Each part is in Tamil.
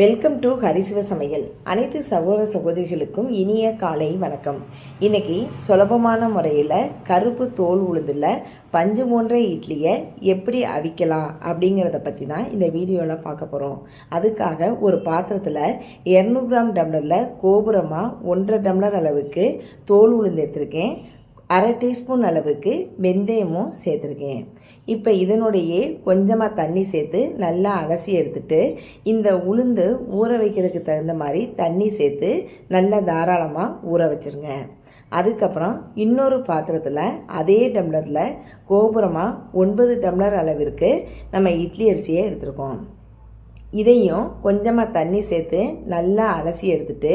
வெல்கம் டு ஹரிசிவ சமையல். அனைத்து சகோதர சகோதரிகளுக்கும் இனிய காலை வணக்கம். இன்றைக்கி சுலபமான முறையில் கருப்பு தோல் உளுந்தில் பஞ்சு போன்ற இட்லியை எப்படி அவிக்கலாம் அப்படிங்கிறத பற்றி தான் இந்த வீடியோவில் பார்க்க போகிறோம் அதுக்காக ஒரு பாத்திரத்தில் இரநூறு கிராம் டம்ளரில் கோபுரமாக ஒன்றரை டம்ளர் அளவுக்கு தோல் உளுந்து எடுத்திருக்கேன். அரை டீஸ்பூன் அளவுக்கு வெந்தயமும் சேர்த்துருக்கேன். இப்போ இதனுடையே கொஞ்சமாக தண்ணி சேர்த்து நல்லா அலசி எடுத்துட்டு இந்த உளுந்து ஊற வைக்கிறதுக்கு தகுந்த மாதிரி தண்ணி சேர்த்து நல்லா தாராளமாக ஊற வச்சுருங்க. அதுக்கப்புறம் இன்னொரு பாத்திரத்தில் அதே டம்ளரில் கோபுரமாக ஒன்பது டம்ளர் அளவிற்கு நம்ம இட்லி அரிசியை எடுத்துருக்கோம். இதையும் கொஞ்சமாக தண்ணி சேர்த்து நல்லா அலசி எடுத்துட்டு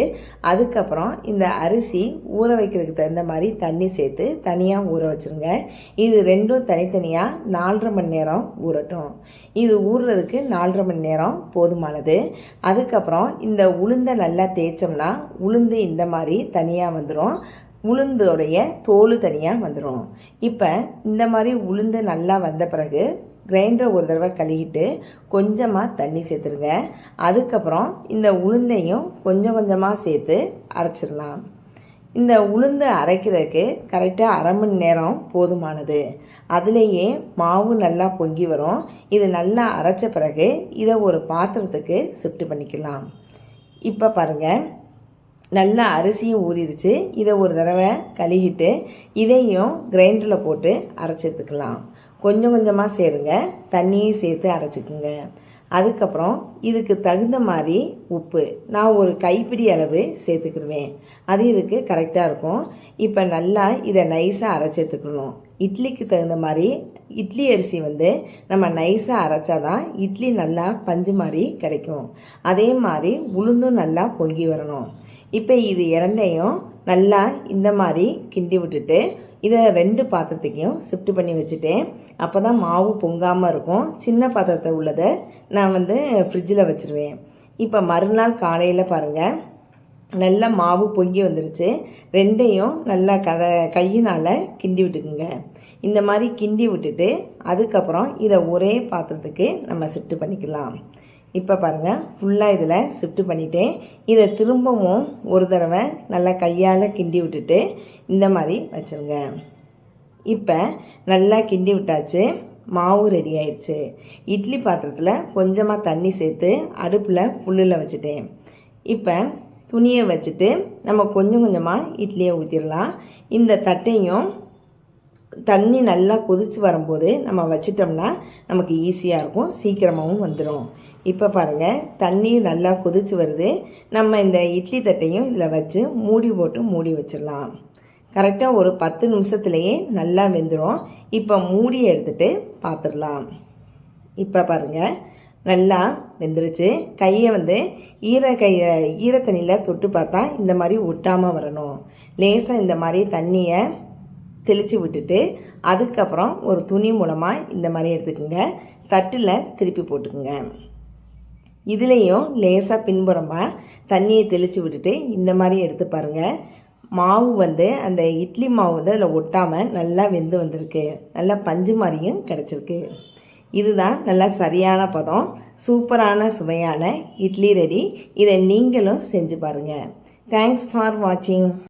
அதுக்கப்புறம் இந்த அரிசி ஊற வைக்கிறதுக்கு தகுந்த மாதிரி தண்ணி சேர்த்து தனியாக ஊற வச்சுருங்க. இது ரெண்டும் தனித்தனியாக நாலரை மணி நேரம் ஊறட்டும். இது ஊறுறதுக்கு நாலரை மணி நேரம் போதுமானது. அதுக்கப்புறம் இந்த உளுந்தை நல்லா தேய்ச்சோம்னா உளுந்து இந்த மாதிரி தனியாக வந்துடும் உளுந்தோடைய தோல் தனியாக வந்துடும் இப்போ இந்த மாதிரி உளுந்து நல்லா வந்த பிறகு கிரைண்டரை ஒரு தடவை கழுகிட்டு கொஞ்சமாக தண்ணி சேர்த்துருங்க. அதுக்கப்புறம் இந்த உளுந்தையும் கொஞ்சம் கொஞ்சமாக சேர்த்து அரைச்சிடலாம். இந்த உளுந்து அரைக்கிறதுக்கு கரெக்டாக அரை மணி நேரம் போதுமானது. அதுலேயே மாவு நல்லா பொங்கி வரும். இது நல்லா அரைச்ச பிறகு இதை ஒரு பாத்திரத்துக்கு ஷிஃப்ட் பண்ணிக்கலாம். இப்போ பாருங்கள் நல்லா அரிசியும் ஊறிடுச்சு. இதை ஒரு தடவை கழுகிட்டு இதையும் கிரைண்டரில் போட்டு அரைச்சி எடுத்துக்கலாம் கொஞ்சம் கொஞ்சமாக சேருங்க. தண்ணியும் சேர்த்து அரைச்சிக்குங்க. அதுக்கப்புறம் இதுக்கு தகுந்த மாதிரி உப்பு. நான் ஒரு கைப்பிடி அளவு சேர்த்துக்கிடுவேன் அது இதுக்கு கரெக்டாக இருக்கும். இப்போ நல்லா இதை நைஸாக அரைச்செடுத்துக்கணும். இட்லிக்கு தகுந்த மாதிரி இட்லி அரிசி வந்து நம்ம நைஸாக அரைச்சா தான் இட்லி நல்லா பஞ்சு மாதிரி கிடைக்கும். அதே மாதிரி உளுந்தும் நல்லா பொங்கி வரணும். இப்போ இது இரண்டையும் நல்லா இந்த மாதிரி கிண்டி விட்டுட்டு இதை ரெண்டு பாத்திரத்துக்கையும் ஷிஃப்ட் பண்ணி வச்சுட்டேன். அப்போ தான் மாவு பொங்காமல் இருக்கும். சின்ன பாத்திரத்தை உள்ளதை நான் வந்து ஃப்ரிட்ஜில் வச்சுருவேன். இப்போ மறுநாள் காலையில் பாருங்கள் நல்லா மாவு பொங்கி வந்துருச்சு. ரெண்டையும் நல்லா கதை கையினால் கிண்டி விட்டுக்குங்க. இந்த மாதிரி கிண்டி விட்டுட்டு அதுக்கப்புறம் இதை ஒரே பாத்திரத்துக்கு நம்ம ஷிஃப்ட் பண்ணிக்கலாம். இப்போ பாருங்கள் ஃபுல்லாக இதில் ஷிஃப்ட் பண்ணிட்டேன். இதை திரும்பவும் ஒரு தடவை நல்லா கையால் கிண்டி விட்டுட்டு இந்த மாதிரி வச்சுருங்க. இப்போ நல்லா கிண்டி விட்டாச்சு மாவு ரெடி ஆயிடுச்சு இட்லி பாத்திரத்தில் கொஞ்சமாக தண்ணி சேர்த்து அடுப்பில் ஃபுல்லில் வச்சுட்டேன். இப்போ துணியை வச்சுட்டு நம்ம கொஞ்சம் கொஞ்சமாக இட்லியை ஊற்றிடலாம் இந்த தட்டையும் தண்ணி நல்லா கொதித்து வரும்போது நம்ம வச்சிட்டோம்னா நமக்கு ஈஸியாக இருக்கும். சீக்கிரமாகவும் வந்துடும் இப்போ பாருங்கள் தண்ணி நல்லா கொதித்து வருது. நம்ம இந்த இட்லி தட்டையும் இதில் வச்சு மூடி போட்டு மூடி வச்சிடலாம். கரெக்டாக ஒரு பத்து நிமிஷத்துலேயே நல்லா வெந்துடும் இப்போ மூடி எடுத்துகிட்டு பார்த்துடலாம் இப்போ பாருங்கள் நல்லா வெந்துருச்சு. கையை வந்து ஈர கையை ஈர தண்ணியில் தொட்டு பார்த்தா இந்த மாதிரி ஒட்டாமல் வரணும். லேசாக இந்த மாதிரி தண்ணியை தெளித்து விட்டுட்டு அதுக்கப்புறம் ஒரு துணி மூலமாக இந்த மாதிரி எடுத்துக்கோங்க. தட்டில் திருப்பி போட்டுக்குங்க. இதுலேயும் லேசாக பின்புறமாக தண்ணியை தெளித்து விட்டுட்டு இந்த மாதிரி எடுத்து பாருங்கள் மாவு வந்து அந்த இட்லி மாவு வந்து அதில் ஒட்டாமல் நல்லா வெந்து வந்திருக்கு. நல்லா பஞ்சு மாதிரியும் கிடச்சிருக்கு. இதுதான் நல்லா சரியான பதம். சூப்பரான சுவையான இட்லி ரெடி. இதை நீங்களும் செஞ்சு பாருங்கள் தேங்க்ஸ் ஃபார் வாட்சிங்